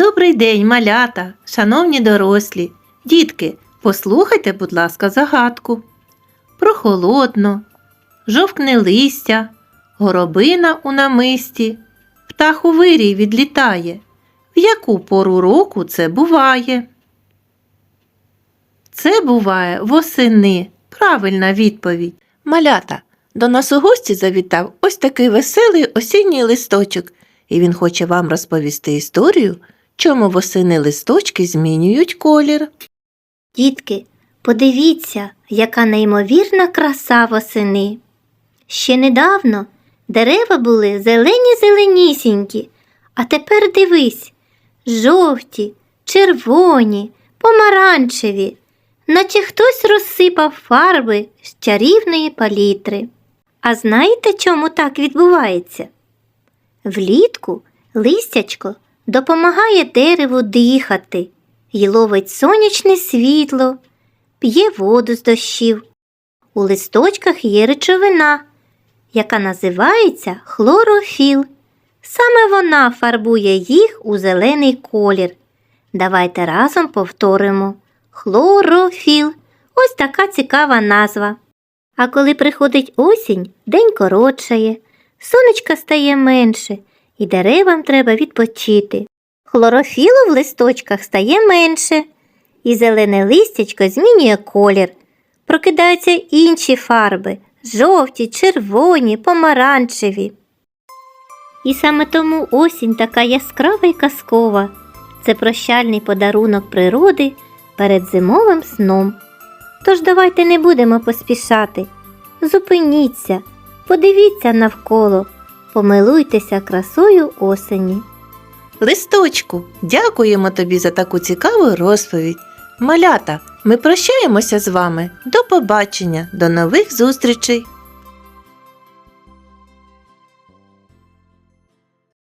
Добрий день, малята, шановні дорослі. Дітки, послухайте, будь ласка, загадку. Прохолодно, жовкне листя, горобина у намисті, птах у вирій відлітає. В яку пору року це буває? Це буває восени. Правильна відповідь. Малята, до нас у гості завітав ось такий веселий осінній листочок, і він хоче вам розповісти історію, чому восени листочки змінюють колір. Дітки, подивіться, яка неймовірна краса восени. Ще недавно дерева були зелені-зеленісінькі, а тепер дивись жовті, червоні, помаранчеві, наче хтось розсипав фарби з чарівної палітри. А знаєте, чому так відбувається? Влітку листячко допомагає дереву дихати й ловить сонячне світло, п'є воду з дощів. У листочках є речовина, яка називається хлорофіл. Саме вона фарбує їх у зелений колір. Давайте разом повторимо хлорофіл. Ось така цікава назва. А коли приходить осінь, день коротшає, сонечка стає менше, і деревам треба відпочити. Хлорофілу в листочках стає менше, і зелене листячко змінює колір. Прокидаються інші фарби жовті, червоні, помаранчеві. І саме тому осінь така яскрава й казкова. Це прощальний подарунок природи перед зимовим сном. Тож давайте не будемо поспішати. Зупиніться, подивіться навколо, помилуйтеся красою осені. Листочку, дякуємо тобі за таку цікаву розповідь. Малята, ми прощаємося з вами. До побачення, до нових зустрічей!